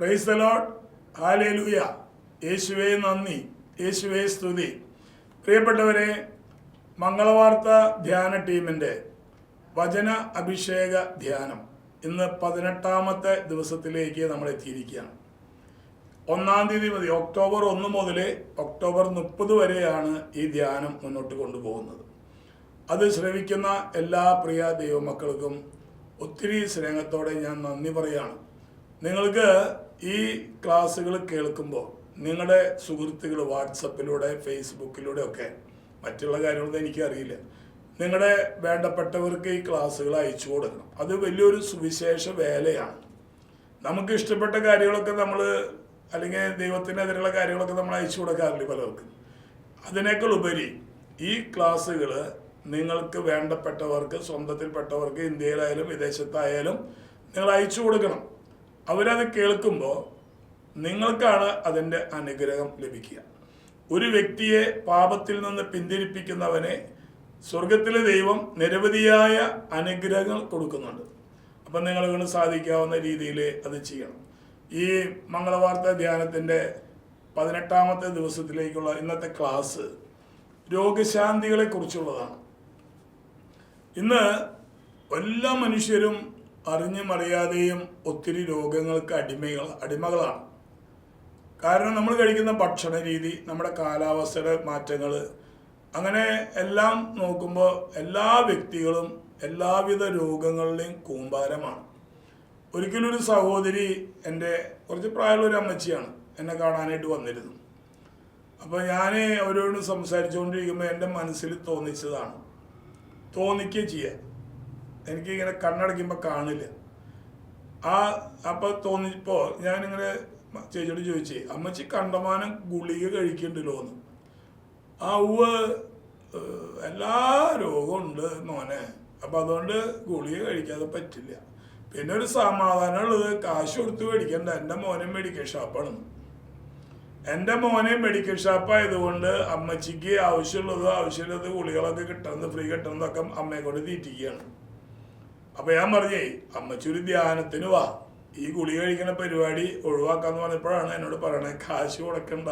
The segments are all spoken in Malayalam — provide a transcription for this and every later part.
പ്രൈസ് അലോട്ട് ഹാലേലൂയ യേശുവേ നന്ദി. യേശുവേ സ്തുതി. പ്രിയപ്പെട്ടവരെ മംഗളവാർത്ത ധ്യാന ടീമിന്റെ വചന അഭിഷേക ധ്യാനം ഇന്ന് പതിനെട്ടാമത്തെ ദിവസത്തിലേക്ക് നമ്മൾ എത്തിയിരിക്കുകയാണ്. ഒന്നാം തീയതി മതി ഒക്ടോബർ ഒന്ന് മുതൽ ഒക്ടോബർ മുപ്പത് വരെയാണ് ഈ ധ്യാനം മുന്നോട്ട് കൊണ്ടുപോകുന്നത്. അത് ശ്രവിക്കുന്ന എല്ലാ പ്രിയ ദൈവമക്കൾക്കും ഒത്തിരി സ്നേഹത്തോടെ ഞാൻ നന്ദി പറയാണ്. നിങ്ങൾക്ക് ഈ ക്ലാസ്സുകൾ കേൾക്കുമ്പോൾ നിങ്ങളുടെ സുഹൃത്തുക്കൾ വാട്സപ്പിലൂടെ ഫേസ്ബുക്കിലൂടെ ഒക്കെ മറ്റുള്ള കാര്യങ്ങളൊന്നും എനിക്കറിയില്ല നിങ്ങളുടെ വേണ്ടപ്പെട്ടവർക്ക് ഈ ക്ലാസ്സുകൾ അയച്ചു കൊടുക്കണം. അത് വലിയൊരു സുവിശേഷ വേലയാണ്. നമുക്ക് ഇഷ്ടപ്പെട്ട കാര്യങ്ങളൊക്കെ നമ്മൾ അല്ലെങ്കിൽ ദൈവത്തിനെതിരെയുള്ള കാര്യങ്ങളൊക്കെ നമ്മൾ അയച്ചു കൊടുക്കാറില്ല പലർക്കും? അതിനേക്കാൾ ഉപരി ഈ ക്ലാസ്സുകൾ നിങ്ങൾക്ക് വേണ്ടപ്പെട്ടവർക്ക് സ്വന്തത്തിൽപ്പെട്ടവർക്ക് ഇന്ത്യയിലായാലും വിദേശത്തായാലും നിങ്ങൾ അയച്ചു കൊടുക്കണം. അവരത് കേൾക്കുമ്പോൾ നിങ്ങൾക്കാണ് അതിന്റെ അനുഗ്രഹം ലഭിക്കുക. ഒരു വ്യക്തിയെ പാപത്തിൽ നിന്ന് പിന്തിരിപ്പിക്കുന്നവനെ സ്വർഗത്തിലെ ദൈവം നിരവധിയായ അനുഗ്രഹങ്ങൾ കൊടുക്കുന്നുണ്ട്. അപ്പം നിങ്ങൾ കൊണ്ട് സാധിക്കാവുന്ന രീതിയിൽ അത് ചെയ്യണം. ഈ മംഗളവാർത്ത ധ്യാനത്തിന്റെ പതിനെട്ടാമത്തെ ദിവസത്തിലേക്കുള്ള ഇന്നത്തെ ക്ലാസ് രോഗശാന്തികളെ കുറിച്ചുള്ളതാണ് ഇന്ന് എല്ലാ മനുഷ്യരും അറിഞ്ഞും അറിയാതെയും ഒത്തിരി രോഗങ്ങൾക്ക് അടിമകൾ അടിമകളാണ്. കാരണം നമ്മൾ കഴിക്കുന്ന ഭക്ഷണ രീതി നമ്മുടെ കാലാവസ്ഥയുടെ മാറ്റങ്ങൾ അങ്ങനെ എല്ലാം നോക്കുമ്പോൾ എല്ലാ വ്യക്തികളും എല്ലാവിധ രോഗങ്ങളുടെയും കൂമ്പാരമാണ്. ഒരിക്കലും ഒരു സഹോദരി എന്റെ കുറച്ച് പ്രായമുള്ള ഒരു അമ്മച്ചിയാണ് എന്നെ കാണാനായിട്ട് വന്നിരുന്നു. അപ്പോൾ ഞാൻ അവരോട് സംസാരിച്ചുകൊണ്ടിരിക്കുമ്പോൾ എന്റെ മനസ്സിൽ തോന്നിച്ചതാണ്. തോന്നിക്കുകയും ചെയ്യുക എനിക്കിങ്ങനെ കണ്ണടയ്ക്കുമ്പോൾ കാണില്ല. ആ അപ്പോൾ തോന്നിയപ്പോൾ ഞാനിങ്ങനെ ചേച്ചിയോട് ചോദിച്ചേ അമ്മച്ചി കണ്ടമാനം ഗുളിക കഴിക്കണ്ടല്ലോ എന്ന് ആ ഉവ് എല്ലാ രോഗവും ഉണ്ട് മോനെ. അപ്പം അതുകൊണ്ട് ഗുളിക കഴിക്കാതെ പറ്റില്ല. പിന്നെ ഒരു സമാധാനം ഉള്ളത് കാശ് കൊടുത്ത് മേടിക്കണ്ട. എന്റെ മോനെ മെഡിക്കൽ ഷോപ്പാണ് എന്റെ മോനെ മെഡിക്കൽ ഷാപ്പ് ആയതുകൊണ്ട് അമ്മച്ചിക്ക് ആവശ്യമുള്ളത് ആവശ്യമുള്ളത് ഗുളികളൊക്കെ കിട്ടുന്നത് ഫ്രീ കിട്ടുന്നതൊക്കെ അമ്മയെ കൊണ്ട് തീറ്റിക്കുകയാണ്. അപ്പൊ ഞാൻ പറഞ്ഞേ അമ്മച്ചൊരു ധ്യാനത്തിന് വാ. ഈ ഗുളി കഴിക്കുന്ന പരിപാടി ഒഴിവാക്കാന്ന് പറഞ്ഞപ്പോഴാണ് എന്നോട് പറയണേ കാശ് കൊടുക്കണ്ട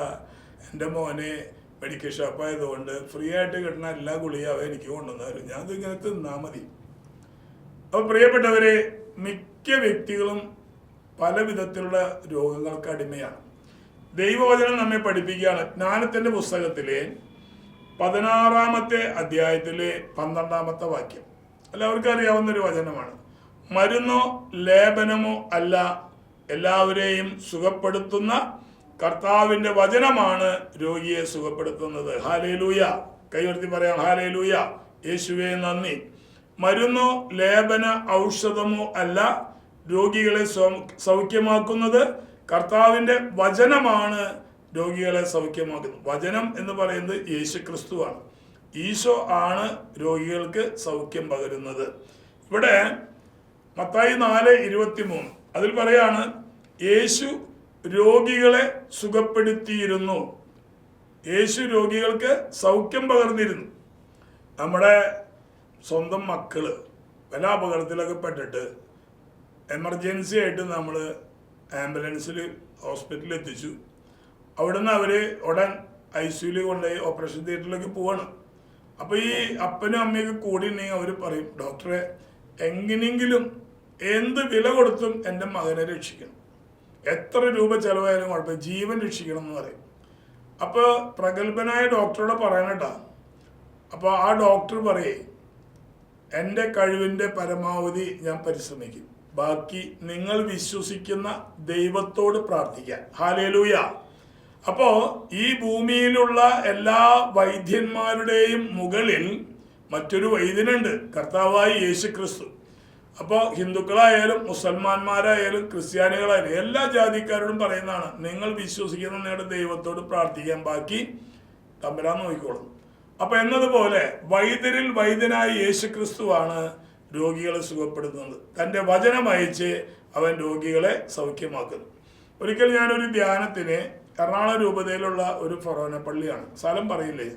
എന്റെ മോനെ മെഡിക്കൽ ഷോപ്പ് ആയതുകൊണ്ട് ഫ്രീ ആയിട്ട് കിട്ടുന്ന എല്ലാ ഗുളിയും അവ എനിക്ക് കൊണ്ടുവന്നു ഞാൻ ഇതിങ്ങനെ തിന്നാ മതി. അപ്പൊ പ്രിയപ്പെട്ടവരെ മിക്ക വ്യക്തികളും പല വിധത്തിലുള്ള രോഗങ്ങൾക്ക് അടിമയാണ്. ദൈവവചനം നമ്മെ പഠിപ്പിക്കുകയാണ്. ജ്ഞാനത്തിന്റെ പുസ്തകത്തിലെ പതിനാറാമത്തെ അധ്യായത്തിലെ പന്ത്രണ്ടാമത്തെ വാക്യം. എല്ലാവർക്കും അറിയാവുന്ന ഒരു വചനമാണ്. മരുന്നോ ലേപനമോ അല്ല എല്ലാവരെയും സുഖപ്പെടുത്തുന്ന കർത്താവിന്റെ വചനമാണ് രോഗിയെ സുഖപ്പെടുത്തുന്നത്. ഹാലേലൂയ. കൈവർത്തി പറയാം ഹാലേലൂയ. യേശുവെ നന്ദി. മരുന്നോ ലേപന ഔഷധമോ അല്ല രോഗികളെ സൗഖ്യമാക്കുന്നത് കർത്താവിന്റെ വചനമാണ് രോഗികളെ സൗഖ്യമാക്കുന്നത്. വചനം എന്ന് പറയുന്നത് യേശു ക്രിസ്തുവാണ് ഈശോ ആണ് രോഗികൾക്ക് സൗഖ്യം പകരുന്നത്. ഇവിടെ മത്തായി നാല് ഇരുപത്തി മൂന്ന് അതിൽ പറയാണ് യേശു രോഗികളെ സുഖപ്പെടുത്തിയിരുന്നു. യേശു രോഗികൾക്ക് സൗഖ്യം പകർന്നിരുന്നു. നമ്മുടെ സ്വന്തം മക്കൾ പല അപകടത്തിലൊക്കെ പെട്ടിട്ട് എമർജൻസി ആയിട്ട് നമ്മൾ ആംബുലൻസിൽ ഹോസ്പിറ്റലിൽ എത്തിച്ചു. അവിടുന്ന് അവർ ഉടൻ ഐ സിയുയിൽ കൊണ്ടുപോയി ഓപ്പറേഷൻ തിയേറ്ററിലേക്ക് പോവാണ്. അപ്പോൾ ഈ അപ്പനും അമ്മയൊക്കെ കൂടി ഉണ്ടെങ്കിൽ അവർ പറയും ഡോക്ടറെ എങ്ങനെയെങ്കിലും എന്ത് വില കൊടുത്തും എന്റെ മകനെ രക്ഷിക്കണം. എത്ര രൂപ ചെലവായാലും കുഴപ്പമില്ല ജീവൻ രക്ഷിക്കണം എന്ന് പറയും. അപ്പോൾ പ്രഗത്ഭനായ ഡോക്ടറോട് പറയണട്ടാ അപ്പോൾ ആ ഡോക്ടർ പറയേ എന്റെ കഴിവിന്റെ പരമാവധി ഞാൻ പരിശ്രമിക്കും. ബാക്കി നിങ്ങൾ വിശ്വസിക്കുന്ന ദൈവത്തോട് പ്രാർത്ഥിക്കാൻ ഹാലേലൂയ അപ്പോ ഈ ഭൂമിയിലുള്ള എല്ലാ വൈദ്യന്മാരുടെയും മുകളിൽ മറ്റൊരു വൈദ്യനുണ്ട് കർത്താവായി യേശു ക്രിസ്തു അപ്പോൾ ഹിന്ദുക്കളായാലും മുസൽമാന്മാരായാലും ക്രിസ്ത്യാനികളായാലും എല്ലാ ജാതിക്കാരോടും പറയുന്നതാണ് നിങ്ങൾ വിശ്വസിക്കുന്ന നിങ്ങളുടെ ദൈവത്തോട് പ്രാർത്ഥിക്കാൻ ബാക്കി തമ്പരാൻ നോക്കിക്കോളും. അപ്പൊ എന്നതുപോലെ വൈദ്യരിൽ വൈദ്യനായ യേശു ക്രിസ്തുവാണ് രോഗികളെ സുഖപ്പെടുത്തുന്നത്. തന്റെ വചനം അയച്ച് അവൻ രോഗികളെ സൗഖ്യമാക്കുന്നു. ഒരിക്കൽ ഞാനൊരു ധ്യാനത്തിന് എറണാകുളം രൂപതയിലുള്ള ഒരു ഫൊറോന പള്ളിയാണ്. സ്ഥലം പറയില്ലേ?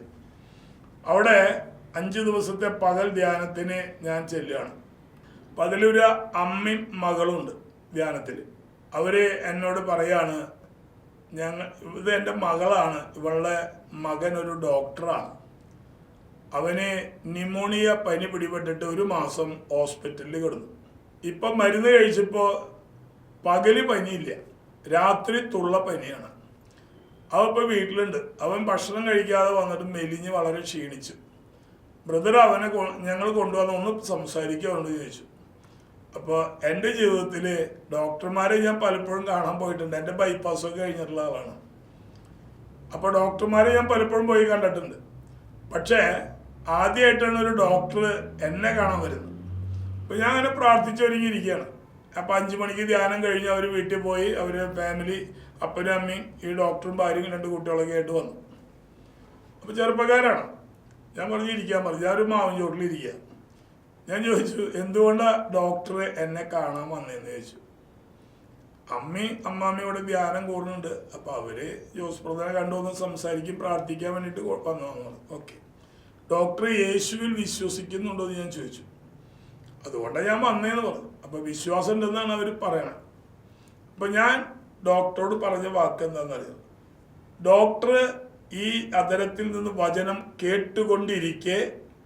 അവിടെ അഞ്ച് ദിവസത്തെ പകൽ ധ്യാനത്തിന് ഞാൻ ചെല്ലുകയാണ്. അപ്പം അതിലൊരു അമ്മയും മകളുണ്ട് ധ്യാനത്തിൽ അവർ എന്നോട് പറയാണ് ഞങ്ങൾ ഇത് എന്റെ മകളാണ്. ഇവളുടെ മകൻ ഒരു ഡോക്ടറാണ്. അവന് ന്യൂമോണിയ പനി പിടിപെട്ടിട്ട് ഒരു മാസം ഹോസ്പിറ്റലിൽ കിടന്നു. ഇപ്പം മരുന്ന് കഴിച്ചപ്പോൾ പകൽ പനിയില്ല. രാത്രി തുള്ള പനിയാണ്. അവൻ ഇപ്പോൾ വീട്ടിലുണ്ട്. അവൻ ഭക്ഷണം കഴിക്കാതെ വന്നിട്ട് മെലിഞ്ഞ് വളരെ ക്ഷീണിച്ചു. ബ്രദർ അവനെ ഞങ്ങൾ കൊണ്ടുവന്ന് ഒന്ന് സംസാരിക്കാറുണ്ട് ചോദിച്ചു. അപ്പോൾ എന്റെ ജീവിതത്തിൽ ഡോക്ടർമാരെ ഞാൻ പലപ്പോഴും കാണാൻ പോയിട്ടുണ്ട്. എന്റെ ബൈപ്പാസൊക്കെ കഴിഞ്ഞിട്ടുള്ള ആളാണ്. അപ്പോൾ ഡോക്ടർമാരെ ഞാൻ പലപ്പോഴും പോയി കണ്ടിട്ടുണ്ട്. പക്ഷേ ആദ്യമായിട്ടാണ് ഒരു ഡോക്ടർ എന്നെ കാണാൻ വരുന്നത്. അപ്പോൾ ഞാൻ അങ്ങനെ പ്രാർത്ഥിച്ചൊരുങ്ങിയിരിക്കുകയാണ് അപ്പോൾ അഞ്ച് മണിക്ക് ധ്യാനം കഴിഞ്ഞ് അവർ വീട്ടിൽ പോയി അവർ ഫാമിലി അപ്പനും അമ്മയും ഈ ഡോക്ടറും ഭാര്യയും രണ്ട് കുട്ടികളൊക്കെ ആയിട്ട് വന്നു. അപ്പോൾ ചെറുപ്പക്കാരാണ്. ഞാൻ പറഞ്ഞു ഇരിക്കാൻ പറഞ്ഞു ഞാനൊരു മാവൻ ചോട്ടിലിരിക്കുക ഞാൻ ചോദിച്ചു എന്തുകൊണ്ടാണ് ഡോക്ടറെ എന്നെ കാണാൻ വന്നതെന്ന് ചോദിച്ചു. അമ്മയും അമ്മാമ്മയും ഇവിടെ ധ്യാനം കൂടുന്നുണ്ട്. അപ്പോൾ അവർ ജോസ് പ്രധാനെ കണ്ടുവന്ന് സംസാരിക്കും പ്രാർത്ഥിക്കാൻ വേണ്ടിയിട്ട് വന്നു വന്നത് ഓക്കെ ഡോക്ടർ യേശുവിൽ വിശ്വസിക്കുന്നുണ്ടോ? എന്ന് ഞാൻ ചോദിച്ചു. അതുകൊണ്ടാണ് ഞാൻ വന്നേന്ന് പറഞ്ഞു. അപ്പോൾ വിശ്വാസം ഉണ്ടെന്നാണ് അവർ പറയണത് അപ്പോൾ ഞാൻ ഡോക്ടറോട് പറഞ്ഞ വാക്ക് എന്താണെന്നറിയോ ഡോക്ടർ ഈ അതരത്തിൽ നിന്ന് വചനം കേട്ടുകൊണ്ടിരിക്കെ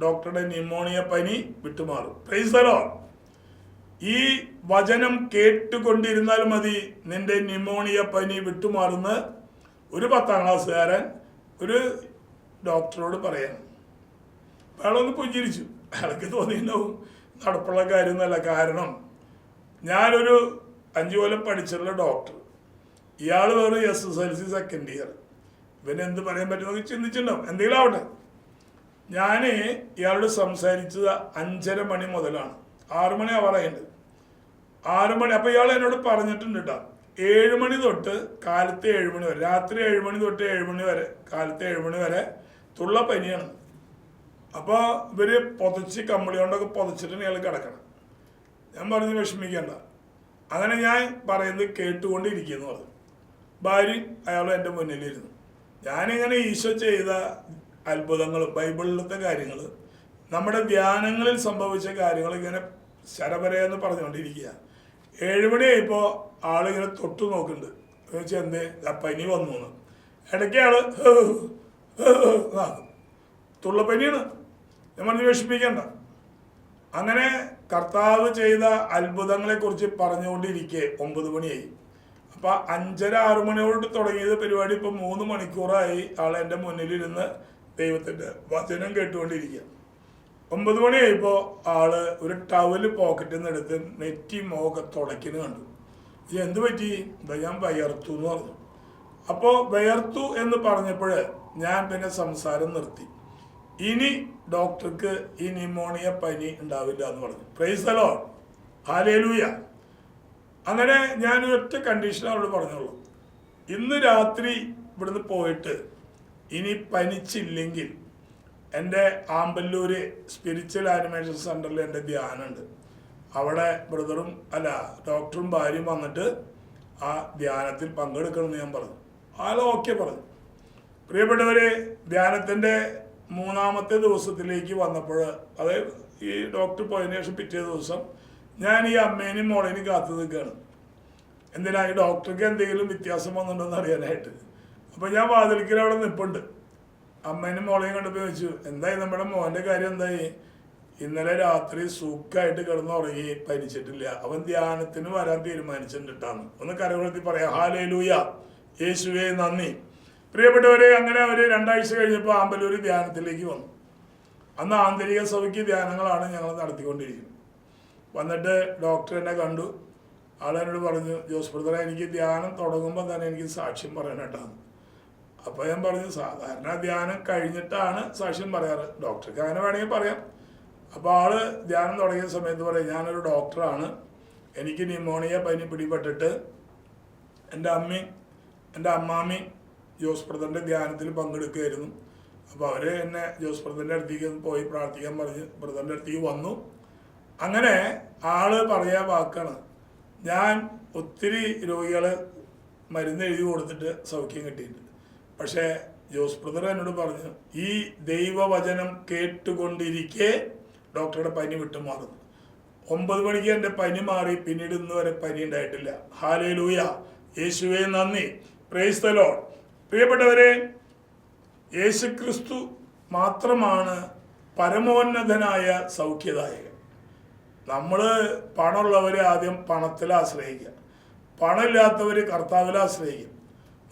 ഡോക്ടറുടെ ന്യൂമോണിയ പനി വിട്ടുമാറും. പ്രൈസലോ ഈ വചനം കേട്ടുകൊണ്ടിരുന്നാൽ മതി നിന്റെ ന്യൂമോണിയ പനി വിട്ടുമാറുന്ന ഒരു പത്താം ക്ലാസ്സുകാരൻ ഒരു ഡോക്ടറോട് പറയാൻ. അയാളൊന്ന് പുഞ്ചിരിച്ചു. അയാൾക്ക് തോന്നിയിട്ടുണ്ടാവും നടപ്പുള്ള കാര്യമൊന്നുമല്ല കാരണം ഞാനൊരു അഞ്ചു കൊല്ലം പഠിച്ചിട്ടുള്ള ഡോക്ടർ. ഇയാൾ വേറെ S S L C second year ഇവന് എന്ത് പറയാൻ പറ്റുമെന്ന് ചിന്തിച്ചിട്ടുണ്ടാവും. എന്തെങ്കിലും ആവട്ടെ. ഞാൻ ഇയാളോട് സംസാരിച്ചത് അഞ്ചര മണി മുതലാണ്. ആറ് മണി ആവാറായിട്ടുണ്ട് ആറ് മണി അപ്പോൾ ഇയാൾ എന്നോട് പറഞ്ഞിട്ടുണ്ട് കേട്ടോ ഏഴ് മണി തൊട്ട് കാലത്തെ ഏഴ് മണി വരെ രാത്രി ഏഴ് മണി തൊട്ട് ഏഴ് മണി വരെ കാലത്തെ ഏഴ് മണി വരെ തുള്ള പനിയാണ്. അപ്പോൾ ഇവർ പൊതച്ച് കമ്പിളി കൊണ്ടൊക്കെ പൊതച്ചിട്ടാണ് ഇയാൾ കിടക്കണം. ഞാൻ പറഞ്ഞ് വിഷമിക്കേണ്ട. അങ്ങനെ ഞാൻ പറയുന്നത് കേട്ടുകൊണ്ടിരിക്കുന്നു പറഞ്ഞു ഭാര്യ അയാളും എന്റെ മുന്നിലിരുന്നു. ഞാനിങ്ങനെ ഈശോ ചെയ്ത അത്ഭുതങ്ങൾ ബൈബിളിലത്തെ കാര്യങ്ങൾ നമ്മുടെ ധ്യാനങ്ങളിൽ സംഭവിച്ച കാര്യങ്ങൾ ഇങ്ങനെ ശരപരയെന്ന് പറഞ്ഞുകൊണ്ടിരിക്കുക. ഏഴുമണിയായപ്പോൾ ആളിങ്ങനെ തൊട്ടു നോക്കുന്നുണ്ട്. വെച്ചാൽ എന്തേ? പനി വന്നു എന്ന് ഇടയ്ക്ക് തുള്ളപ്പനിയാണ് ഞാൻ പറഞ്ഞ് വിഷമിക്കണ്ട. അങ്ങനെ കർത്താവ് ചെയ്ത അത്ഭുതങ്ങളെക്കുറിച്ച് പറഞ്ഞുകൊണ്ടിരിക്കെ ഒമ്പത് മണിയായി. അപ്പൊ അഞ്ചര ആറു മണിയോട് തുടങ്ങിയത് പരിപാടി ഇപ്പൊ മൂന്ന് മണിക്കൂറായി ആൾ എന്റെ മുന്നിലിരുന്ന് ദൈവത്തിന്റെ വചനം കേട്ടുകൊണ്ടിരിക്കുക. ഒമ്പത് മണിയായപ്പോ ആൾ ഒരു ടവൽ പോക്കറ്റിൽ നിന്ന് എടുത്ത് നെറ്റി മോക തുടക്കിന് കണ്ടു. ഇത് എന്ത് പറ്റി? ഞാൻ വയർത്തു എന്ന് പറഞ്ഞു. അപ്പോൾ വയർത്തു എന്ന് പറഞ്ഞപ്പോൾ ഞാൻ പിന്നെ സംസാരം നിർത്തി. ഇനി ഡോക്ടർക്ക് ഈ ന്യൂമോണിയ പനി ഉണ്ടാവില്ല എന്ന് പറഞ്ഞു. പ്രൈസലോ ഹാലേലൂയ അങ്ങനെ ഞാൻ ഒറ്റ കണ്ടീഷൻ അവിടെ പറഞ്ഞോളൂ ഇന്ന് രാത്രി ഇവിടുന്ന് പോയിട്ട് ഇനി പനിച്ചില്ലെങ്കിൽ എന്റെ ആമ്പല്ലൂര് സ്പിരിച്വൽ ആനിമേഷൻ സെന്ററിൽ എന്റെ ധ്യാനമുണ്ട്. അവിടെ ബ്രദറും അല്ല ഡോക്ടറും ഭാര്യയും വന്നിട്ട് ആ ധ്യാനത്തിൽ പങ്കെടുക്കണമെന്ന് ഞാൻ പറഞ്ഞു. അയാൾ ഓക്കെ പറഞ്ഞു. പ്രിയപ്പെട്ടവരെ ധ്യാനത്തിന്റെ മൂന്നാമത്തെ ദിവസത്തിലേക്ക് വന്നപ്പോൾ അതായത് ഈ ഡോക്ടർ പോയതിനു ശേഷം പിറ്റേ ദിവസം ഞാൻ ഈ അമ്മേനെയും മോളേനെയും കാത്തു നിൽക്കുകയാണ്. എന്തിനാ ഈ ഡോക്ടർക്ക് എന്തെങ്കിലും വ്യത്യാസം വന്നിട്ടുണ്ടെന്ന് അറിയാനായിട്ട്. അപ്പോൾ ഞാൻ വാതിലിക്കൽ അവിടെ നിൽപ്പുണ്ട് അമ്മേനും മോളെയും കണ്ടപ്പോൾ ചോദിച്ചു എന്തായി നമ്മുടെ മോന്റെ കാര്യം എന്തായി? ഇന്നലെ രാത്രി സുഖമായിട്ട് കിടന്നുറങ്ങി പരിച്ചിട്ടില്ല. അവൻ ധ്യാനത്തിന് വരാൻ തീരുമാനിച്ചിട്ടാണ് ഒന്ന് കരകുളത്തി പറയാം. ഹാലേലൂയ യേശുവേ നന്ദി. പ്രിയപ്പെട്ടവരെ അങ്ങനെ അവർ രണ്ടാഴ്ച കഴിഞ്ഞപ്പോൾ ആമ്പലൂർ ധ്യാനത്തിലേക്ക് വന്നു. അന്ന് ആന്തരിക സഭയ്ക്ക് ധ്യാനങ്ങളാണ് ഞങ്ങൾ നടത്തിക്കൊണ്ടിരിക്കുന്നത്. വന്നിട്ട് ഡോക്ടർ എന്നെ കണ്ടു. ആളെന്നോട് പറഞ്ഞു ജോസ് ബ്രദറെ എനിക്ക് ധ്യാനം തുടങ്ങുമ്പോൾ തന്നെ എനിക്ക് സാക്ഷ്യം പറയാനായിട്ടാണ് അപ്പോൾ ഞാൻ പറഞ്ഞു സാധാരണ ധ്യാനം കഴിഞ്ഞിട്ടാണ് സാക്ഷ്യം പറയാറ്. ഡോക്ടർക്ക് അങ്ങനെ വേണമെങ്കിൽ പറയാം. അപ്പോൾ ആൾ ധ്യാനം തുടങ്ങിയ സമയത്ത് പറയും ഞാനൊരു ഡോക്ടറാണ് എനിക്ക് ന്യൂമോണിയ പനി പിടിപെട്ടിട്ട് എന്റെ അമ്മയും എന്റെ അമ്മാമ്മയും ജോസ് ബ്രദറിന്റെ ധ്യാനത്തിൽ പങ്കെടുക്കുകയായിരുന്നു അപ്പോൾ അവർ എന്നെ ജോസ് ബ്രദറിന്റെ അടുത്തേക്ക് പോയി പ്രാർത്ഥിക്കാൻ പറഞ്ഞ് ബ്രദറിന്റെ അടുത്തേക്ക് വന്നു. അങ്ങനെ ആൾ പറയാ വാക്കാണ്. ഞാൻ ഒത്തിരി രോഗികളെ മരുന്ന് എഴുതി കൊടുത്തിട്ട് സൗഖ്യം കിട്ടിയിട്ടുണ്ട്. പക്ഷേ ജോസ് ബ്രദർ എന്നോട് പറഞ്ഞു ഈ ദൈവവചനം കേട്ടുകൊണ്ടിരിക്കെ ഡോക്ടറുടെ പനി വിട്ടുമാറുന്നു ഒമ്പത് മണിക്ക് എന്റെ പനി മാറി പിന്നീട് ഇന്ന് വരെ പനി ഉണ്ടായിട്ടില്ല. ഹാലേ ലൂയ യേശുവെ നന്ദി. പ്രേസ്തലോ പ്രിയപ്പെട്ടവരെ യേശുക്രിസ്തു മാത്രമാണ് പരമോന്നതനായ സൗഖ്യദായകൻ. നമ്മൾ പണമുള്ളവർ ആദ്യം പണത്തിൽ ആശ്രയിക്കുക. പണമില്ലാത്തവർ കർത്താവിൽ ആശ്രയിക്കും.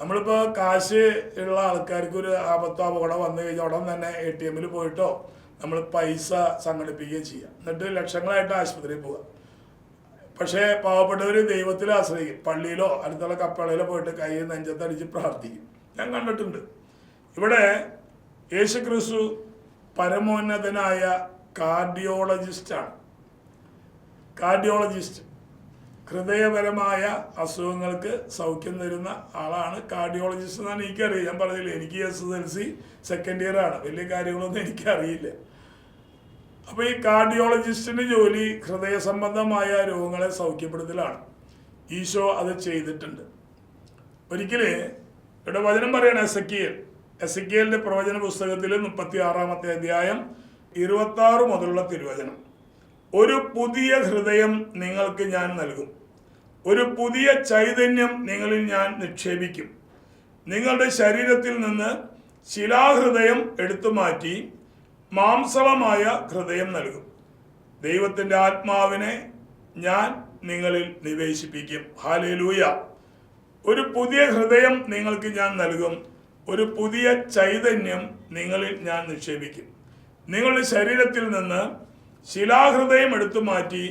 നമ്മളിപ്പോൾ കാശ് ഉള്ള ആൾക്കാർക്ക് ഒരു ആപത്തോ അപകടം വന്നു കഴിഞ്ഞാൽ ഉടൻ തന്നെ എ ടി എമ്മിൽ പോയിട്ടോ നമ്മൾ പൈസ സംഘടിപ്പിക്കുകയും ചെയ്യാം. എന്നിട്ട് ലക്ഷങ്ങളായിട്ട് ആശുപത്രിയിൽ പോവുക. പക്ഷേ പാവപ്പെട്ടവർ ദൈവത്തിൽ ആശ്രയിക്കും. പള്ളിയിലോ അടുത്തുള്ള കപ്പളയിലോ പോയിട്ട് കൈ നെഞ്ചത്തടിച്ച് പ്രാർത്ഥിക്കും. ഞാൻ കണ്ടിട്ടുണ്ട്. ഇവിടെ യേശുക്രിസ്തു പരമോന്നതനായ കാർഡിയോളജിസ്റ്റാണ്. കാർഡിയോളജിസ്റ്റ് ഹൃദയപരമായ അസുഖങ്ങൾക്ക് സൗഖ്യം തരുന്ന ആളാണ് കാർഡിയോളജിസ്റ്റ് എന്നാണ് എനിക്കറിയാം ഞാൻ പറഞ്ഞില്ല എനിക്ക് S S L C second year ആണ്. വലിയ കാര്യങ്ങളൊന്നും എനിക്കറിയില്ല. അപ്പോൾ ഈ കാർഡിയോളജിസ്റ്റിന്റെ ജോലി ഹൃദയ സംബന്ധമായ രോഗങ്ങളെ സൗഖ്യപ്പെടുത്തലാണ്. ഈശോ അത് ചെയ്തിട്ടുണ്ട്. ഒരിക്കലേ ഇവിടെ വചനം പറയണം എസക്കിയൽ. എല്ലിന്റെ പ്രവചന പുസ്തകത്തിൽ മുപ്പത്തി ആറാമത്തെ അധ്യായം ഇരുപത്തി ആറ് മുതലുള്ള തിരുവചനം. ഒരു പുതിയ ഹൃദയം നിങ്ങൾക്ക് ഞാൻ നൽകും. ഒരു പുതിയ ചൈതന്യം നിങ്ങളിൽ ഞാൻ നിക്ഷേപിക്കും. നിങ്ങളുടെ ശരീരത്തിൽ നിന്ന് ശിലാഹൃദയം എടുത്തു മാറ്റി മാംസളമായ ഹൃദയം നൽകും. ദൈവത്തിന്റെ ആത്മാവിനെ ഞാൻ നിങ്ങളിൽ നിവേശിപ്പിക്കും. ഹാലേലൂയ ഒരു പുതിയ ഹൃദയം നിങ്ങൾക്ക് ഞാൻ നൽകും. ഒരു പുതിയ ചൈതന്യം നിങ്ങളിൽ ഞാൻ നിക്ഷേപിക്കും. നിങ്ങളുടെ ശരീരത്തിൽ നിന്ന് ശിലാഹൃദയം എടുത്തു മാറ്റി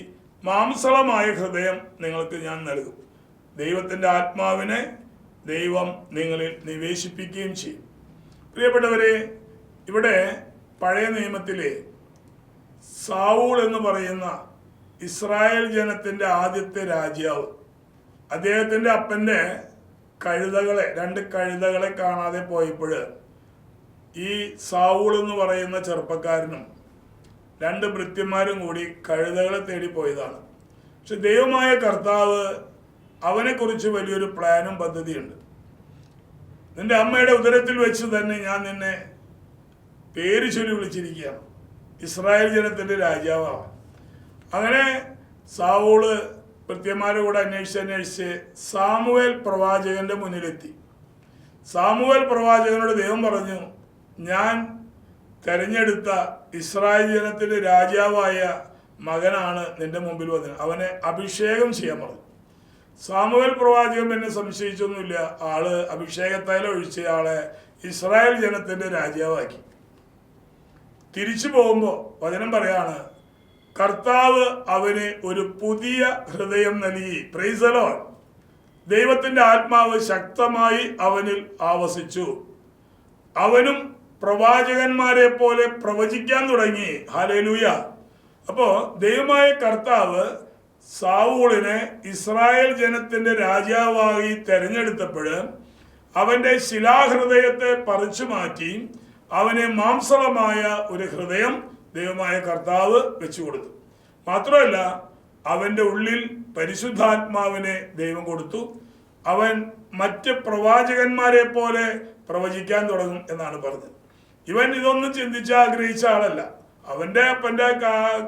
മാംസളമായ ഹൃദയം നിങ്ങൾക്ക് ഞാൻ നൽകും. ദൈവത്തിന്റെ ആത്മാവിനെ ദൈവം നിങ്ങളിൽ നിവേശിപ്പിക്കുകയും ചെയ്യും. പ്രിയപ്പെട്ടവരെ ഇവിടെ പഴയ നിയമത്തിലെ സാവൂൾ എന്ന് പറയുന്ന ഇസ്രായേൽ ജനത്തിന്റെ ആദ്യത്തെ രാജാവ് അദ്ദേഹത്തിന്റെ അപ്പന്റെ കഴുതകളെ രണ്ട് കഴുതകളെ കാണാതെ പോയപ്പോൾ ഈ സാവൂൾ എന്ന് പറയുന്ന ചെറുപ്പക്കാരനും രണ്ട് ഭൃത്യന്മാരും കൂടി കഴുതകളെ തേടി പോയതാണ്. പക്ഷെ ദൈവമായ കർത്താവ് അവനെക്കുറിച്ച് വലിയൊരു പ്ലാനും പദ്ധതിയുണ്ട്. നിന്റെ അമ്മയുടെ ഉദരത്തിൽ വെച്ച് തന്നെ ഞാൻ നിന്നെ പേര് ചൊല്ലി വിളിച്ചിരിക്കുകയാണ്. ഇസ്രായേൽ ജനത്തിന്റെ രാജാവാണ്. അങ്ങനെ സാവൂൾ ഭൃത്യന്മാരെ കൂടെ അന്വേഷിച്ച് അന്വേഷിച്ച് സാമുവേൽ പ്രവാചകന്റെ മുന്നിലെത്തി. സാമുവേൽ പ്രവാചകനോട് ദൈവം പറഞ്ഞു ഞാൻ തെരഞ്ഞെടുത്ത ഇസ്രായേൽ ജനത്തിന്റെ രാജാവായ മകനാണ് നിന്റെ മുമ്പിൽ വന്നത്. അവനെ അഭിഷേകം ചെയ്യാൻ പറഞ്ഞു. സാമുവൽ പ്രവാചകൻ എന്നെ സംശയിച്ചൊന്നുമില്ല. ആൾ അഭിഷേകത്തായാലും ഒഴിച്ച ആളെ ഇസ്രായേൽ ജനത്തിന്റെ രാജാവാക്കി. തിരിച്ചു പോകുമ്പോൾ വചനം പറയാണ് കർത്താവ് അവന് ഒരു പുതിയ ഹൃദയം നൽകി. പ്രൈസലോൺ ദൈവത്തിന്റെ ആത്മാവ് ശക്തമായി അവനിൽ ആവസിച്ചു. അവനും പ്രവാചകന്മാരെ പോലെ പ്രവചിക്കാൻ തുടങ്ങി. ഹാലേലൂയ അപ്പോ ദൈവമായ കർത്താവ് സാവൂളിനെ ഇസ്രായേൽ ജനത്തിന്റെ രാജാവായി തെരഞ്ഞെടുത്തപ്പോൾ അവന്റെ ശിലാഹൃദയത്തെ പറിച്ചു മാറ്റി അവന് മാംസളമായ ഒരു ഹൃദയം ദൈവമായ കർത്താവ് വെച്ചു കൊടുത്തു മാത്രമല്ല അവന്റെ ഉള്ളിൽ പരിശുദ്ധാത്മാവിനെ ദൈവം കൊടുത്തു. അവൻ മറ്റ് പ്രവാചകന്മാരെ പോലെ പ്രവചിക്കാൻ തുടങ്ങും എന്നാണ് പറഞ്ഞത്. ഇവൻ ഇതൊന്നും ചിന്തിച്ച് ആഗ്രഹിച്ച ആളല്ല. അവന്റെ അപ്പന്റെ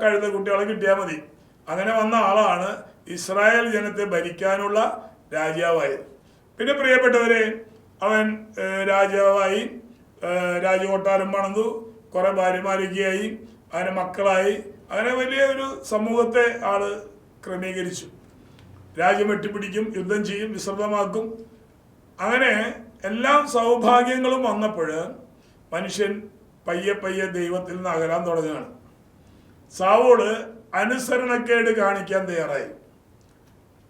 കഴുത കുട്ടികളെ കിട്ടിയാൽ മതി. അങ്ങനെ വന്ന ആളാണ് ഇസ്രായേൽ ജനത്തെ ഭരിക്കാനുള്ള രാജാവായത്. പിന്നെ പ്രിയപ്പെട്ടവരെ അവൻ രാജാവായി രാജകൊട്ടാരം പണിതു കുറെ ഭാര്യമാരൊക്കെയായി അവന് മക്കളായി. അങ്ങനെ വലിയ ഒരു സമൂഹത്തെ ആൾ ക്രമീകരിച്ചു. രാജ്യം വെട്ടിപ്പിടിക്കും യുദ്ധം ചെയ്യും വിശ്രമമാക്കും. അങ്ങനെ എല്ലാ സൗഭാഗ്യങ്ങളും വന്നപ്പോൾ മനുഷ്യൻ പയ്യെ പയ്യെ ദൈവത്തിൽ നിന്ന് അകലാൻ തുടങ്ങുകയാണ്. സാവോൾ അനുസരണക്കേട് കാണിക്കാൻ തയ്യാറായി.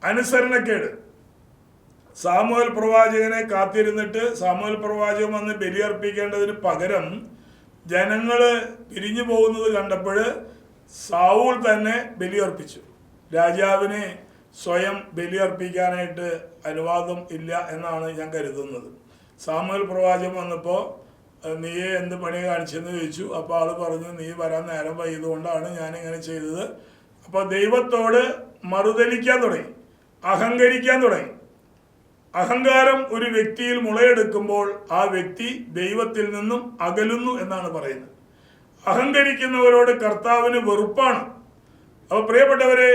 അനുസരണക്കേട്. സാമുവൽ പ്രവാചകനെ കാത്തിരുന്നിട്ട് സാമുവൽ പ്രവാചകൻ വന്ന് ബലിയർപ്പിക്കേണ്ടതിന് പകരം ജനങ്ങൾ പിരിഞ്ഞു പോകുന്നത് കണ്ടപ്പോൾ സാവൂൾ തന്നെ ബലിയർപ്പിച്ചു. രാജാവിനെ സ്വയം ബലിയർപ്പിക്കാനായിട്ട് അനുവാദം ഇല്ല എന്നാണ് ഞാൻ കരുതുന്നത്. സാമുവൽ പ്രവാചകൻ വന്നപ്പോൾ നീ എന്ത് പണി കാണിച്ചെന്ന് ചോദിച്ചു. അപ്പോൾ ആൾ പറഞ്ഞു നീ വരാൻ നേരം വൈകിയതുകൊണ്ടാണ് ഞാൻ ഇങ്ങനെ ചെയ്തത്. അപ്പോൾ ദൈവത്തോട് മറുതലിക്കാൻ തുടങ്ങി. അഹങ്കരിക്കാൻ തുടങ്ങി. അഹങ്കാരം ഒരു വ്യക്തിയിൽ മുളയെടുക്കുമ്പോൾ ആ വ്യക്തി ദൈവത്തിൽ നിന്നും അകലുന്നു എന്നാണ് പറയുന്നത്. അഹങ്കരിക്കുന്നവരോട് കർത്താവിന് വെറുപ്പാണ്. അപ്പോൾ പ്രിയപ്പെട്ടവരെ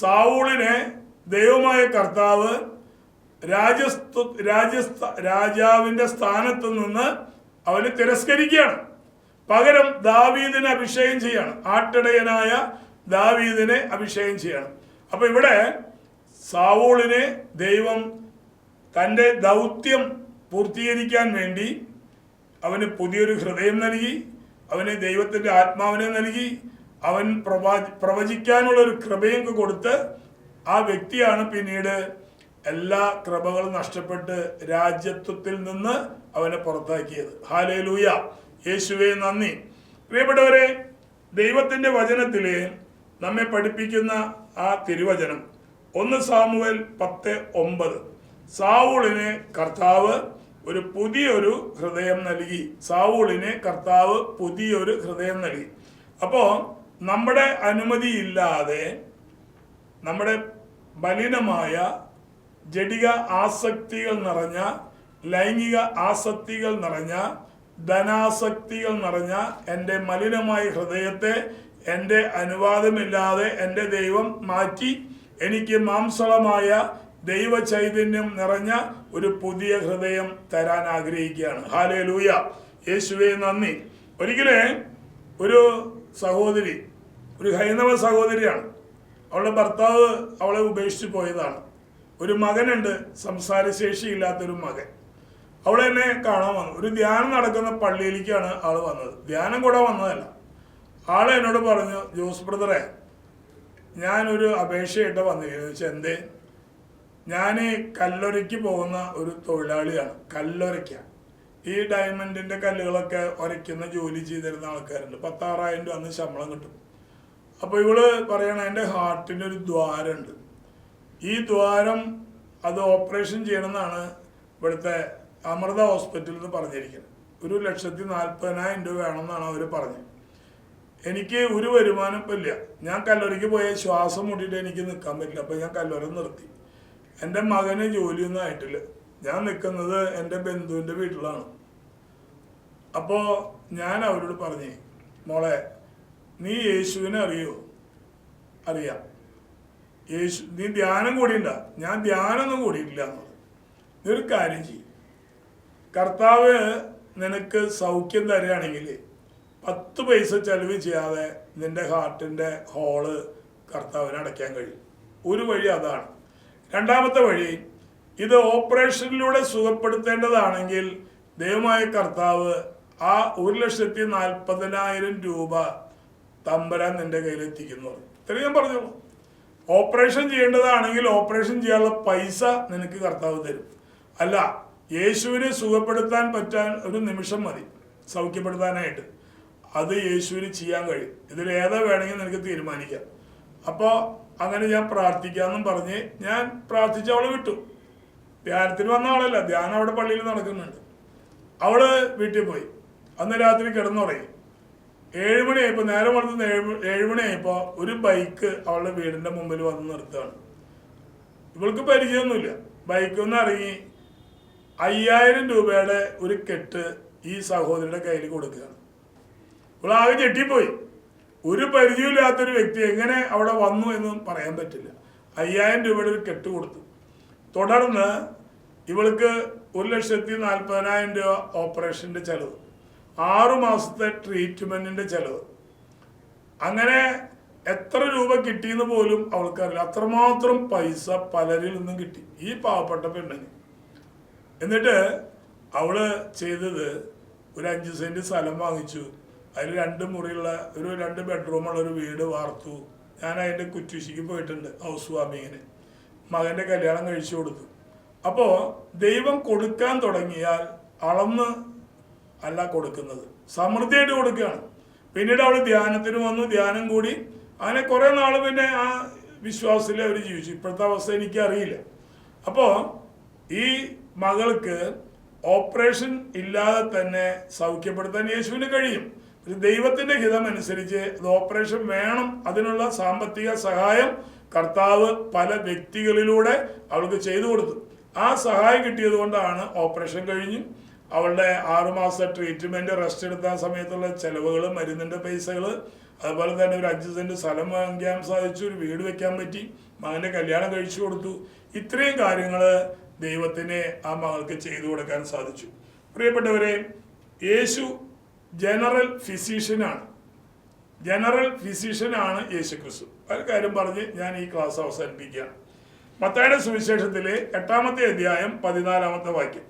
സാവൂളിനെ ദൈവമായ കർത്താവ് രാജസ്തു രാജസ്ഥ രാജാവിന്റെ സ്ഥാനത്ത് നിന്ന് അവന് തിരസ്കരിക്കുകയാണ്. പകരം ദാവീദിനെ അഭിഷേകം ചെയ്യാണ്. ആട്ടിടയനായ ദാവീദിനെ അഭിഷേകം ചെയ്യണം. അപ്പൊ ഇവിടെ സാവൂളിനെ ദൈവം തന്റെ ദൗത്യം പൂർത്തീകരിക്കാൻ വേണ്ടി അവന് പുതിയൊരു ഹൃദയം നൽകി അവന് ദൈവത്തിന്റെ ആത്മാവിനെ നൽകി അവൻ പ്രവാ പ്രവചിക്കാനുള്ള ഒരു കൃപയും കൊടുത്ത് ആ വ്യക്തിയാണ് പിന്നീട് എല്ലാ ക്രമങ്ങളും നഷ്ടപ്പെട്ട് രാജ്യത്വത്തിൽ നിന്ന് അവനെ പുറത്താക്കിയത്. ഹാലേ ലൂയ യേശുവെ നന്ദി. പ്രിയപ്പെട്ടവരെ ദൈവത്തിന്റെ വചനത്തിലെ നമ്മെ പഠിപ്പിക്കുന്ന ആ തിരുവചനം ഒന്ന് സാമുവൽ പത്ത് ഒമ്പത്. സാവൂളിന് കർത്താവ് ഒരു പുതിയൊരു ഹൃദയം നൽകി. സാവൂളിന് കർത്താവ് പുതിയൊരു ഹൃദയം നൽകി. അപ്പോൾ നമ്മുടെ അനുമതിയില്ലാതെ നമ്മുടെ മലിനമായ ജഡിക ആസക്തികൾ നിറഞ്ഞ ലൈംഗിക ആസക്തികൾ നിറഞ്ഞ ധനാസക്തികൾ നിറഞ്ഞ എന്റെ മലിനമായ ഹൃദയത്തെ എന്റെ അനുവാദമില്ലാതെ എന്റെ ദൈവം മാറ്റി എനിക്ക് മാംസളമായ ദൈവ ചൈതന്യം നിറഞ്ഞ ഒരു പുതിയ ഹൃദയം തരാൻ ആഗ്രഹിക്കുകയാണ്. ഹാലേ ലൂയ യേശുവേ നന്ദി. ഒരിക്കലേ ഒരു സഹോദരി ഒരു ഹൈന്ദവ സഹോദരിയാണ്. അവളുടെ ഭർത്താവ് അവളെ ഉപേക്ഷിച്ച് പോയതാണ്. ഒരു മകനുണ്ട് സംസാരശേഷിയില്ലാത്തൊരു മകൻ. അവൾ എന്നെ കാണാൻ വന്നു. ഒരു ധ്യാനം നടക്കുന്ന പള്ളിയിലേക്കാണ് ആൾ വന്നത്. ധ്യാനം കൂടെ വന്നതല്ല. ആൾ എന്നോട് പറഞ്ഞു ജോസ് ബ്രദറെ ഞാനൊരു അപേക്ഷയായിട്ട് വന്നിരിക്കുന്നത് വെച്ചാൽ എന്തേ? ഞാൻ കല്ലൊരയ്ക്ക് പോകുന്ന ഒരു തൊഴിലാളിയാണ്. കല്ലൊരയ്ക്ക. ഈ ഡയമണ്ടിന്റെ കല്ലുകളൊക്കെ ഉരയ്ക്കുന്ന ജോലി ചെയ്തിരുന്ന ആൾക്കാരുണ്ട്. പത്താറായിരം രൂപ അന്ന് ശമ്പളം കിട്ടും. അപ്പോൾ ഇവൾ പറയണ എന്റെ ഹാർട്ടിന്റെ ഒരു ദ്വാരമുണ്ട്. ഈ ദ്വാരം അത് ഓപ്പറേഷൻ ചെയ്യണമെന്നാണ് ഇവിടുത്തെ അമൃത ഹോസ്പിറ്റലിൽ നിന്ന് പറഞ്ഞിരിക്കുന്നത്. ഒരു ലക്ഷത്തി നാൽപ്പതിനായിരം രൂപ വേണമെന്നാണ് അവർ പറഞ്ഞത്. എനിക്ക് ഒരു വരുമാനം ഇപ്പം ഇല്ല. ഞാൻ കല്ലൂരിക്ക് പോയ ശ്വാസം മുട്ടിയിട്ട് എനിക്ക് നിൽക്കാൻ പറ്റില്ല. അപ്പം ഞാൻ കല്ലൂരം നിർത്തി. എന്റെ മകന് ജോലിയൊന്നും ആയിട്ടില്ല. ഞാൻ നിൽക്കുന്നത് എന്റെ ബന്ധുവിന്റെ വീട്ടിലാണ്. അപ്പോൾ ഞാൻ അവരോട് പറഞ്ഞു മോളെ നീ യേശുവിനെ അറിയോ? അറിയാം. യേശു നീ ധ്യാനം കൂടിയില്ല ഞാൻ ധ്യാനമൊന്നും കൂടിയിട്ടില്ല നീ ഒരു കാര്യം ചെയ്യും. കർത്താവ് നിനക്ക് സൗഖ്യം തരികയാണെങ്കിൽ പത്ത് പൈസ ചെലവ് ചെയ്യാതെ നിന്റെ ഹാർട്ടിന്റെ ഹോൾ കർത്താവിന് അടയ്ക്കാൻ കഴിയും. ഒരു വഴി അതാണ്. രണ്ടാമത്തെ വഴി ഇത് ഓപ്പറേഷനിലൂടെ സുഖപ്പെടുത്തേണ്ടതാണെങ്കിൽ ദൈവമായ കർത്താവ് ആ ഒരു ലക്ഷത്തി നാൽപ്പതിനായിരം രൂപ തമ്പരാൻ നിന്റെ കയ്യിലെത്തിക്കുന്നു ഇത്രയും ഞാൻ പറഞ്ഞോളൂ ഓപ്പറേഷൻ ചെയ്യേണ്ടതാണെങ്കിൽ ഓപ്പറേഷൻ ചെയ്യാനുള്ള പൈസ നിനക്ക് കർത്താവ് തരും. അല്ല യേശുവിനെ സുഖപ്പെടുത്താൻ പറ്റാൻ ഒരു നിമിഷം മതി. സൗഖ്യപ്പെടുത്താനായിട്ട്. അത് യേശുവിന് ചെയ്യാൻ കഴിയും. ഇതിൽ ഏതാ വേണമെങ്കിൽ നിനക്ക് തീരുമാനിക്കാം. അപ്പോൾ അങ്ങനെ ഞാൻ പ്രാർത്ഥിക്കാമെന്നും പറഞ്ഞ് ഞാൻ പ്രാർത്ഥിച്ച അവൾ വിട്ടു. ധ്യാനത്തിന് വന്ന ആളല്ല. ധ്യാനം അവിടെ പള്ളിയിൽ നടക്കുന്നുണ്ട്. അവൾ വീട്ടിൽ പോയി. അന്ന് രാത്രി കിടന്നുറങ്ങി. ഏഴുമണിയായപ്പോൾ നേരെ വളർത്തുന്ന ഏഴ് ഏഴുമണിയായപ്പോൾ ഒരു ബൈക്ക് അവളുടെ വീടിന്റെ മുമ്പിൽ വന്ന് നിർത്തുകയാണ്. ഇവൾക്ക് പരിചയമൊന്നുമില്ല. ബൈക്കിൽ നിന്ന് ഇറങ്ങി അയ്യായിരം രൂപയുടെ ഒരു കെട്ട് ഈ സഹോദരിയുടെ കയ്യിൽ കൊടുക്കുകയാണ്. ഇവൾ ആകെ ഞെട്ടിപ്പോയി. ഒരു പരിചയമില്ലാത്തൊരു വ്യക്തി എങ്ങനെ അവിടെ വന്നു എന്ന് പറയാൻ പറ്റില്ല. അയ്യായിരം രൂപയുടെ ഒരു കെട്ട് കൊടുത്തു. തുടർന്ന് ഇവൾക്ക് ഒരു ലക്ഷത്തി നാൽപ്പതിനായിരം രൂപ ഓപ്പറേഷന്റെ ചെലവ്. ആറു മാസത്തെ ട്രീറ്റ്മെന്റിന്റെ ചെലവ്. അങ്ങനെ എത്ര രൂപ കിട്ടിയെന്ന് പോലും അവൾക്കറിയില്ല. അത്രമാത്രം പൈസ പലരിൽ നിന്നും കിട്ടി. ഈ പാവപ്പെട്ട പെണ്ണിന്. എന്നിട്ട് അവൾ ചെയ്തത് ഒരു അഞ്ച് സെന്റ് സ്ഥലം വാങ്ങിച്ചു. അതിൽ രണ്ട് മുറിയുള്ള ഒരു രണ്ട് ബെഡ്റൂമുള്ള ഒരു വീട് വാർത്തു. ഞാൻ അതിന്റെ കുറ്റുശിക്ക് പോയിട്ടുണ്ട് ഹൗസ് വാമിങ്ങിന് മകന്റെ കല്യാണം കഴിച്ചു കൊടുത്തു. അപ്പോൾ ദൈവം കൊടുക്കാൻ തുടങ്ങിയാൽ അളന്ന് അല്ല കൊടുക്കുന്നത്. സമൃദ്ധിയായിട്ട് കൊടുക്കുകയാണ്. പിന്നീട് അവൾ ധ്യാനത്തിന് വന്നു ധ്യാനം കൂടി. അങ്ങനെ കുറേ നാൾ പിന്നെ ആ വിശ്വാസത്തിൽ അവർ ജീവിച്ചു. ഇപ്പോഴത്തെ അവസ്ഥ എനിക്ക് അറിയില്ല അപ്പോൾ ഈ മകൾക്ക് ഓപ്പറേഷൻ ഇല്ലാതെ തന്നെ സൗഖ്യപ്പെടുത്താൻ യേശുവിന് കഴിയും. ഒരു ദൈവത്തിന്റെ ഹിതം അനുസരിച്ച് അത് ഓപ്പറേഷൻ വേണം. അതിനുള്ള സാമ്പത്തിക സഹായം കർത്താവ് പല വ്യക്തികളിലൂടെ അവൾക്ക് ചെയ്തു കൊടുത്തു. ആ സഹായം കിട്ടിയത് കൊണ്ടാണ് ഓപ്പറേഷൻ കഴിഞ്ഞു അവളുടെ ആറുമാസ ട്രീറ്റ്മെന്റ് റെസ്റ്റ് എടുത്ത സമയത്തുള്ള ചെലവുകൾ മരുന്നിന്റെ പൈസകൾ അതുപോലെ തന്നെ ഒരു അഞ്ച് സെന്റ് സ്ഥലം വാങ്ങിക്കാൻ സാധിച്ചു ഒരു വീട് വെക്കാൻ പറ്റി മകന്റെ കല്യാണം കഴിച്ചു കൊടുത്തു. ഇത്രയും കാര്യങ്ങൾ ദൈവത്തിന് ആ മകൾക്ക് ചെയ്തു കൊടുക്കാൻ സാധിച്ചു. പ്രിയപ്പെട്ടവരെ യേശു ജനറൽ ഫിസിഷ്യനാണ് ജനറൽ ഫിസിഷ്യനാണ് യേശു ക്രിസ്തു ഒരു കാര്യം പറഞ്ഞ് ഞാൻ ഈ ക്ലാസ് അവസാനിപ്പിക്കുകയാണ് മത്തായുടെ സുവിശേഷത്തിലെ എട്ടാമത്തെ അധ്യായം പതിനാലാമത്തെ വാക്യം.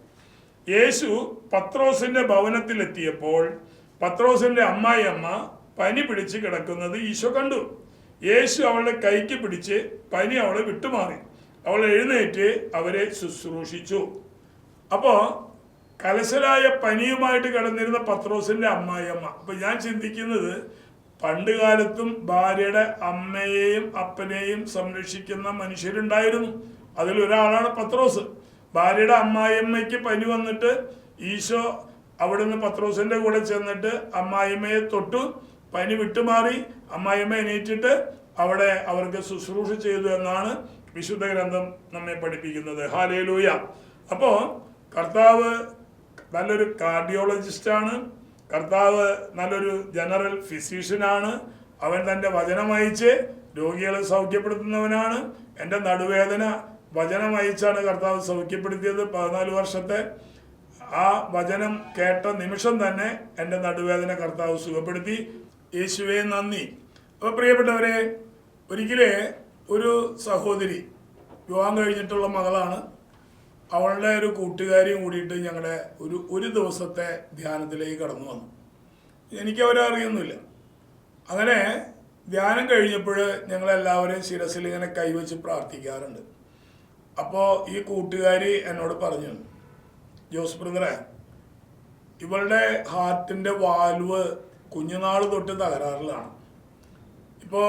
യേശു പത്രോസിന്റെ ഭവനത്തിലെത്തിയപ്പോൾ പത്രോസിന്റെ അമ്മായിയമ്മ പനി പിടിച്ച് കിടക്കുന്നത് ഈശോ കണ്ടു. യേശു അവളുടെ കൈക്ക് പിടിച്ച് പനി അവളെ വിട്ടുമാറി. അവൾ എഴുന്നേറ്റ് അവരെ ശുശ്രൂഷിച്ചു. അപ്പോ കലശലായ പനിയുമായിട്ട് കിടന്നിരുന്ന പത്രോസിന്റെ അമ്മായിയമ്മ അപ്പൊ ഞാൻ ചിന്തിക്കുന്നത് പണ്ട് കാലത്തും ഭാര്യയുടെ അമ്മയെയും അപ്പനെയും സംരക്ഷിക്കുന്ന മനുഷ്യരുണ്ടായിരുന്നു. അതിലൊരാളാണ് പത്രോസ്. ഭാര്യയുടെ അമ്മായിയമ്മയ്ക്ക് പനി വന്നിട്ട് ഈശോ അവിടുന്ന് പത്രോസിന്റെ കൂടെ ചെന്നിട്ട് അമ്മായിമ്മയെ തൊട്ടു പനി വിട്ടുമാറി അമ്മായിമ്മ എണീറ്റിട്ട് അവിടെ അവർക്ക് ശുശ്രൂഷ ചെയ്തു എന്നാണ് വിശുദ്ധ ഗ്രന്ഥം നമ്മെ പഠിപ്പിക്കുന്നത്. ഹാലേലൂയ അപ്പോ കർത്താവ് നല്ലൊരു കാർഡിയോളജിസ്റ്റാണ് കർത്താവ് നല്ലൊരു ജനറൽ ഫിസീഷ്യനാണ് അവൻ തന്റെ വചനം അയച്ച് രോഗികളെ സൗഖ്യപ്പെടുത്തുന്നവനാണ്. എന്റെ നടുവേദന വചനം അയച്ചാണ് കർത്താവ് സൗഖ്യപ്പെടുത്തിയത്. പതിനാല് വർഷത്തെ ആ വചനം കേട്ട നിമിഷം തന്നെ എന്റെ നടുവേദന കർത്താവ് സുഖപ്പെടുത്തി. യേശുവെ നന്ദി. അപ്പോൾ പ്രിയപ്പെട്ടവരെ ഒരിക്കലേ ഒരു സഹോദരി വിവാഹം കഴിഞ്ഞിട്ടുള്ള മകളാണ്. അവളുടെ ഒരു കൂട്ടുകാരിയും കൂടിയിട്ട് ഞങ്ങളുടെ ഒരു ഒരു ദിവസത്തെ ധ്യാനത്തിലേക്ക് കടന്നു വന്നു. എനിക്ക് അവരെ അറിയൊന്നുമില്ല. അങ്ങനെ ധ്യാനം കഴിഞ്ഞപ്പോൾ ഞങ്ങളെല്ലാവരെയും ശിരസിൽ ഇങ്ങനെ കൈവച്ച് പ്രാർത്ഥിക്കാറുണ്ട്. അപ്പോൾ ഈ കൂട്ടുകാരി എന്നോട് പറഞ്ഞു ജോസ് ബ്രദറെ ഇവളുടെ ഹാർട്ടിന്റെ വാൽവ് കുഞ്ഞുനാൾ തൊട്ട് തകരാറിലാണ്. ഇപ്പോൾ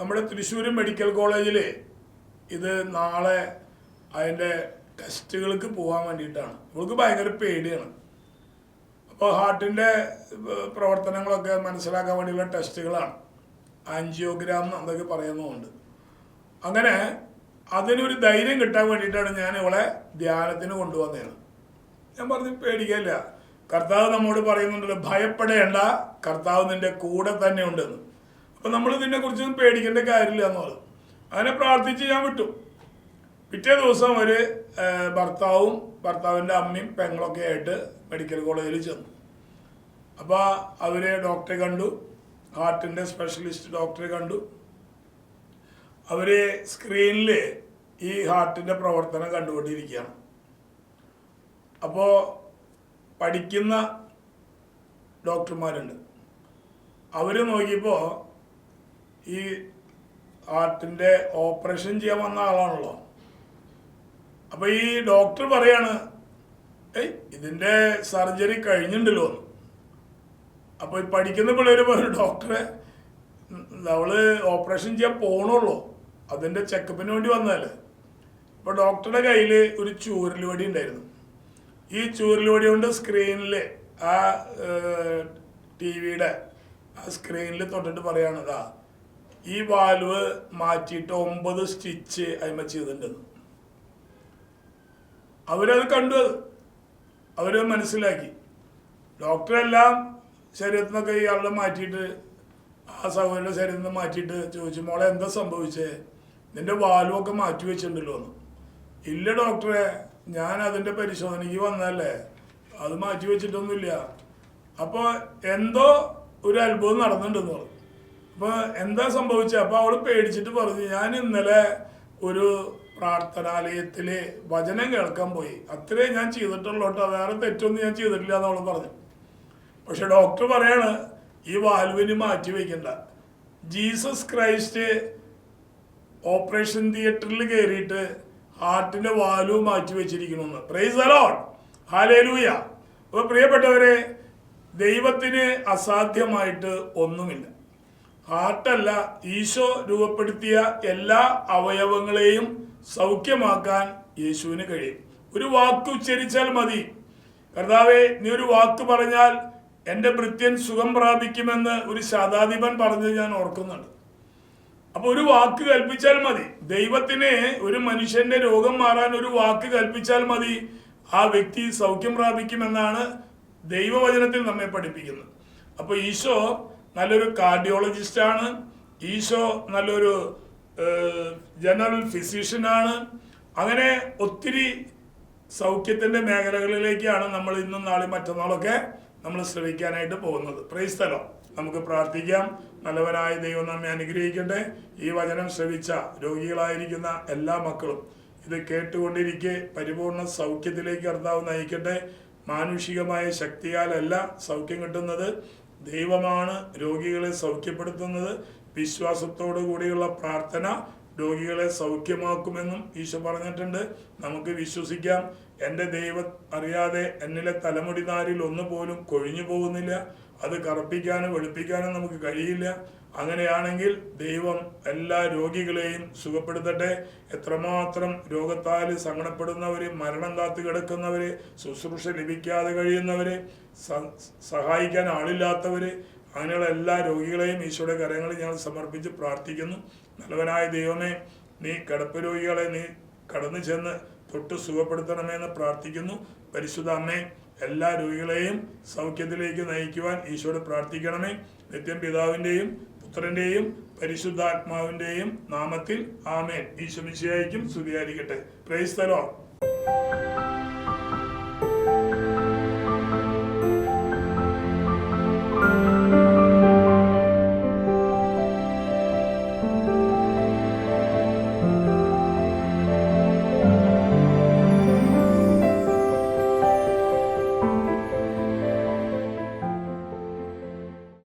നമ്മുടെ തൃശ്ശൂർ മെഡിക്കൽ കോളേജിൽ ഇത് നാളെ അതിന്റെ ടെസ്റ്റുകൾക്ക് പോകാൻ വേണ്ടിയിട്ടാണ്. ഇവൾക്ക് ഭയങ്കര പേടിയാണ്. അപ്പോൾ ഹാർട്ടിന്റെ പ്രവർത്തനങ്ങളൊക്കെ മനസ്സിലാക്കാൻ വേണ്ടിയുള്ള ടെസ്റ്റുകളാണ്. ആൻജിയോഗ്രാം എന്നൊക്കെ പറയുന്നുമുണ്ട് അങ്ങനെ അതിനൊരു ധൈര്യം കിട്ടാൻ വേണ്ടിയിട്ടാണ് ഞാൻ ഇവളെ ധ്യാനത്തിന് കൊണ്ടുവന്നത്. ഞാൻ പറഞ്ഞു പേടിക്കല്ല കർത്താവ് നമ്മോട് പറയുന്നുണ്ടല്ലോ ഭയപ്പെടേണ്ട കർത്താവ് നിന്റെ കൂടെ തന്നെ ഉണ്ടെന്ന്. അപ്പം നമ്മൾ ഇതിനെ കുറിച്ചൊന്നും പേടിക്കേണ്ട കാര്യമില്ല എന്നുള്ളത് അങ്ങനെ പ്രാർത്ഥിച്ച് ഞാൻ വിട്ടു. പിറ്റേ ദിവസം ഒരു ഭർത്താവും ഭർത്താവിന്റെ അമ്മയും പെങ്ങളൊക്കെ ആയിട്ട് മെഡിക്കൽ കോളേജിൽ ചെന്നു. അപ്പോൾ അവരെ ഡോക്ടറെ കണ്ടു. ഹാർട്ടിന്റെ സ്പെഷ്യലിസ്റ്റ് ഡോക്ടറെ കണ്ടു. അവർ സ്ക്രീനിൽ ഈ ഹാർട്ടിന്റെ പ്രവർത്തനം കണ്ടുകൊണ്ടിരിക്കുകയാണ്. അപ്പോൾ പഠിക്കുന്ന ഡോക്ടർമാരുണ്ട്. അവർ നോക്കിയപ്പോൾ ഈ ഹാർട്ടിന്റെ ഓപ്പറേഷൻ ചെയ്യാൻ വന്ന ആളാണല്ലോ. അപ്പോൾ ഈ ഡോക്ടർ പറയാണ് ഏയ് ഇതിന്റെ സർജറി കഴിഞ്ഞിട്ടുണ്ടല്ലോ അപ്പോൾ ഈ പഠിക്കുന്ന പിള്ളേർ പറഞ്ഞു ഡോക്ടറെ അവൾ ഓപ്പറേഷൻ ചെയ്യാൻ പോണുള്ളൂ. അതിന്റെ ചെക്കപ്പിന് വേണ്ടി വന്നതല്ലേ? ഇപ്പോൾ ഡോക്ടറുടെ കയ്യിൽ ഒരു ചൂരലുവടി ഉണ്ടായിരുന്നു. ഈ ചൂരലുവടി കൊണ്ട് സ്ക്രീനിൽ ആ ടി വിയുടെ ആ സ്ക്രീനിൽ തൊട്ടിട്ട് പറയണതാ ഈ വാൽവ് മാറ്റിയിട്ട് ഒമ്പത് സ്റ്റിച്ച് അതിമ ചെയ്തിട്ടുണ്ടെന്ന്. അവരത് കണ്ടു അത്. മനസ്സിലാക്കി. ഡോക്ടറെല്ലാം ശരീരത്തിൽ നിന്നൊക്കെ ഇയാളുടെ മാറ്റിയിട്ട് ആ സഹോദരന്റെ ശരീരത്തിൽ നിന്ന് മാറ്റിയിട്ട് ചോദിച്ചു മോളെ എന്താ സംഭവിച്ചേ? നിന്റെ വാലുമൊക്കെ മാറ്റി വെച്ചിട്ടുണ്ടല്ലോ എന്ന്. ഇല്ല ഡോക്ടറെ ഞാൻ അതിന്റെ പരിശോധനയ്ക്ക് വന്നതല്ലേ? അത് മാറ്റി വെച്ചിട്ടൊന്നുമില്ല. അപ്പോൾ എന്തോ ഒരു അത്ഭുതം നടന്നിട്ടുണ്ടെന്ന് പറഞ്ഞു. അപ്പോൾ എന്താ സംഭവിച്ചത് അപ്പോൾ അവൾ പേടിച്ചിട്ട് പറഞ്ഞു ഞാൻ ഇന്നലെ ഒരു പ്രാർത്ഥനാലയത്തിൽ വചനം കേൾക്കാൻ പോയി. അത്രേ ഞാൻ ചെയ്തിട്ടുള്ളൂ കേട്ടോ. വേറെ തെറ്റൊന്നും ഞാൻ ചെയ്തിട്ടില്ല എന്ന് അവൾ പറഞ്ഞു. പക്ഷെ ഡോക്ടർ പറയാണ് ഈ വാൽവിന് മാറ്റി വയ്ക്കണ്ട ജീസസ് ക്രൈസ്റ്റ് ഓപ്പറേഷൻ തിയേറ്ററിൽ കയറിയിട്ട് ഹാർട്ടിന്റെ വാലു മാറ്റി വെച്ചിരിക്കണമെന്ന് പ്രൈസ് അലോൺ ഹാലേലൂയ അപ്പോൾ പ്രിയപ്പെട്ടവരെ ദൈവത്തിന് അസാധ്യമായിട്ട് ഒന്നുമില്ല. ഹാർട്ടല്ല ഈശോ രൂപപ്പെടുത്തിയ എല്ലാ അവയവങ്ങളെയും സൗഖ്യമാക്കാൻ യേശുവിന് കഴിയും. ഒരു വാക്ക് ഉച്ചരിച്ചാൽ മതി. കർത്താവെ നീ ഒരു വാക്ക് പറഞ്ഞാൽ എന്റെ ഭൃത്യൻ സുഖം പ്രാപിക്കുമെന്ന് ഒരു ശതാധിപൻ പറഞ്ഞത് ഞാൻ ഓർക്കുന്നുണ്ട്. അപ്പൊ ഒരു വാക്ക് കൽപ്പിച്ചാൽ മതി. ദൈവത്തിന് ഒരു മനുഷ്യന്റെ രോഗം മാറാൻ ഒരു വാക്ക് കൽപ്പിച്ചാൽ മതി. ആ വ്യക്തി സൗഖ്യം പ്രാപിക്കുമെന്നാണ് ദൈവവചനത്തിൽ നമ്മെ പഠിപ്പിക്കുന്നത്. അപ്പൊ ഈശോ നല്ലൊരു കാർഡിയോളജിസ്റ്റ് ആണ് ഈശോ നല്ലൊരു ജനറൽ ഫിസിഷ്യൻ ആണ് അങ്ങനെ ഒത്തിരി സൗഖ്യത്തിന്റെ മേഖലകളിലേക്കാണ് നമ്മൾ ഇന്നും നാളെ മറ്റന്നാളൊക്കെ നമ്മൾ ശ്രമിക്കാനായിട്ട് പോകുന്നത്. പ്രൈസ്തലോ നമുക്ക് പ്രാർത്ഥിക്കാം. നല്ലവനായ ദൈവം നമ്മെ അനുഗ്രഹിക്കട്ടെ. ഈ വചനം ശ്രവിച്ച രോഗികളായിരിക്കുന്ന എല്ലാ മക്കളും ഇത് കേട്ടുകൊണ്ടിരിക്കെ പരിപൂർണ സൗഖ്യത്തിലേക്ക് കർത്താവ് നയിക്കട്ടെ. മാനുഷികമായ ശക്തിയാലല്ല സൗഖ്യം കിട്ടുന്നത്. ദൈവമാണ് രോഗികളെ സൗഖ്യപ്പെടുത്തുന്നത്. വിശ്വാസത്തോടു കൂടിയുള്ള പ്രാർത്ഥന രോഗികളെ സൗഖ്യമാക്കുമെന്നും ഈശോ പറഞ്ഞിട്ടുണ്ട്. നമുക്ക് വിശ്വസിക്കാം. എന്റെ ദൈവം അറിയാതെ എന്നിലെ തലമുടി നാരിൽ ഒന്ന് പോലും കൊഴിഞ്ഞു പോകുന്നില്ല അത് കറുപ്പിക്കാനും വെളുപ്പിക്കാനും നമുക്ക് കഴിയില്ല. അങ്ങനെയാണെങ്കിൽ ദൈവം എല്ലാ രോഗികളെയും സുഖപ്പെടുത്തട്ടെ. എത്രമാത്രം രോഗത്താൽ സങ്കടപ്പെടുന്നവര് മരണം കാത്തു കിടക്കുന്നവര് ശുശ്രൂഷ ലഭിക്കാതെ കഴിയുന്നവര് സഹായിക്കാൻ ആളില്ലാത്തവര് അങ്ങനെയുള്ള എല്ലാ രോഗികളെയും ഈശോയുടെ കരങ്ങളിൽ ഞങ്ങൾ സമർപ്പിച്ച് പ്രാർത്ഥിക്കുന്നു. നല്ലവനായ ദൈവമേ നീ കിടപ്പ് രോഗികളെ നീ കടന്നു ചെന്ന് തൊട്ട് സുഖപ്പെടുത്തണമെന്ന് പ്രാർത്ഥിക്കുന്നു. പരിശുദ്ധ അമ്മേ എല്ലാ രോഗികളെയും സൗഖ്യത്തിലേക്ക് നയിക്കുവാൻ ഈശോയോട് പ്രാർത്ഥിക്കണമേ. നിത്യം പിതാവിന്റെയും പുത്രന്റെയും പരിശുദ്ധാത്മാവിന്റെയും നാമത്തിൽ ആമേൻ. ഈശോ മിശിഹായിക്കും സ്തുതിയായിരിക്കട്ടെ. പ്രൈസ്തലോ